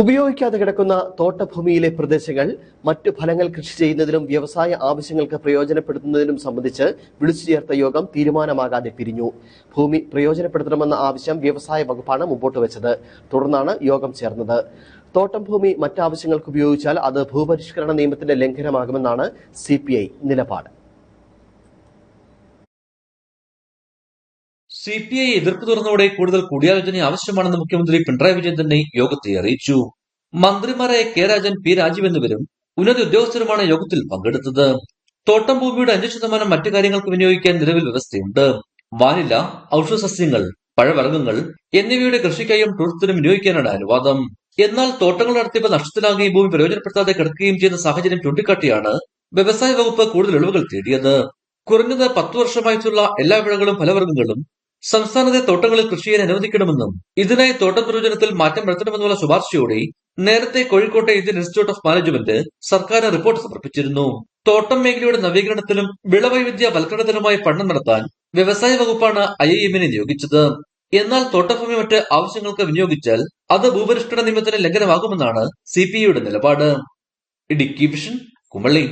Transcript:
ഉപയോഗിക്കാതെ കിടക്കുന്ന തോട്ടഭൂമിയിലെ പ്രദേശങ്ങൾ മറ്റു ഫലങ്ങൾ കൃഷി ചെയ്യുന്നതിനും വ്യവസായ ആവശ്യങ്ങൾക്ക് പ്രയോജനപ്പെടുത്തുന്നതിനും സംബന്ധിച്ച് വിളിച്ചു ചേർത്ത യോഗം തീരുമാനമാകാതെ പിരിഞ്ഞു. ഭൂമി പ്രയോജനപ്പെടുത്തണമെന്ന ആവശ്യം വ്യവസായ വകുപ്പാണ് മുമ്പോട്ട് വെച്ചത്. തുടർന്നാണ് യോഗം ചേർന്നത്. തോട്ടം ഭൂമി മറ്റാവശ്യങ്ങൾക്ക് ഉപയോഗിച്ചാൽ അത് ഭൂപരിഷ്കരണ നിയമത്തിന്റെ ലംഘനമാകുമെന്നാണ് സി നിലപാട്. സി പി ഐ എതിർപ്പ് തുറന്നതോടെ കൂടുതൽ കൂടിയാലോചന ആവശ്യമാണെന്ന് മുഖ്യമന്ത്രി പിണറായി വിജയൻ തന്നെ യോഗത്തെ അറിയിച്ചു. മന്ത്രിമാരായ കെ രാജൻ പി രാജീവ് എന്നിവരും ഉന്നത ഉദ്യോഗസ്ഥരുമാണ് യോഗത്തിൽ പങ്കെടുത്തത്. തോട്ടം ഭൂമിയുടെ അഞ്ച് ശതമാനം മറ്റു കാര്യങ്ങൾക്ക് വിനിയോഗിക്കാൻ നിലവിൽ വ്യവസ്ഥയുണ്ട്. വാനില ഔഷധ സസ്യങ്ങൾ പഴവർഗങ്ങൾ എന്നിവയുടെ കൃഷിക്കായും ടൂറിസത്തിനും വിനിയോഗിക്കാനാണ് അനുവാദം. എന്നാൽ തോട്ടങ്ങൾ നടത്തിയപ്പോൾ നഷ്ടത്തിലാകുകയും ഭൂമി പ്രയോജനപ്പെടുത്താതെ കിടക്കുകയും ചെയ്യുന്ന സാഹചര്യം ചൂണ്ടിക്കാട്ടിയാണ് വ്യവസായ വകുപ്പ് കൂടുതൽ ഇളവുകൾ തേടിയത്. കുറഞ്ഞത് പത്തു വർഷമായിട്ടുള്ള എല്ലാ വിളകളും ഫലവർഗങ്ങളും സംസ്ഥാനത്തെ തോട്ടങ്ങളിൽ കൃഷി ചെയ്യാൻ അനുവദിക്കണമെന്നും ഇതിനായി തോട്ടം പ്രയോജനത്തിൽ മാറ്റം വരുത്തണമെന്നുള്ള ശുപാർശയോടെ നേരത്തെ കോഴിക്കോട്ടെ ഇന്ത്യൻ ഇൻസ്റ്റിറ്റ്യൂട്ട് ഓഫ് മാനേജ്മെന്റ് സർക്കാരിന് റിപ്പോർട്ട് സമർപ്പിച്ചിരുന്നു. തോട്ടം മേഖലയുടെ നവീകരണത്തിലും വിളവൈവിധ്യ വൽക്കരണത്തിനുമായി പഠനം നടത്താൻ വ്യവസായ വകുപ്പാണ് ഐ ഐ എമ്മിനെ നിയോഗിച്ചത്. എന്നാൽ തോട്ടഭൂമി മറ്റ് ആവശ്യങ്ങൾക്ക് വിനിയോഗിച്ചാൽ അത് ഭൂപരിഷ്കരണ നിയമത്തിന് ലംഘനമാകുമെന്നാണ് സി പി ഐയുടെ നിലപാട്. ഇടുക്കി വിഷൻ കുമളി.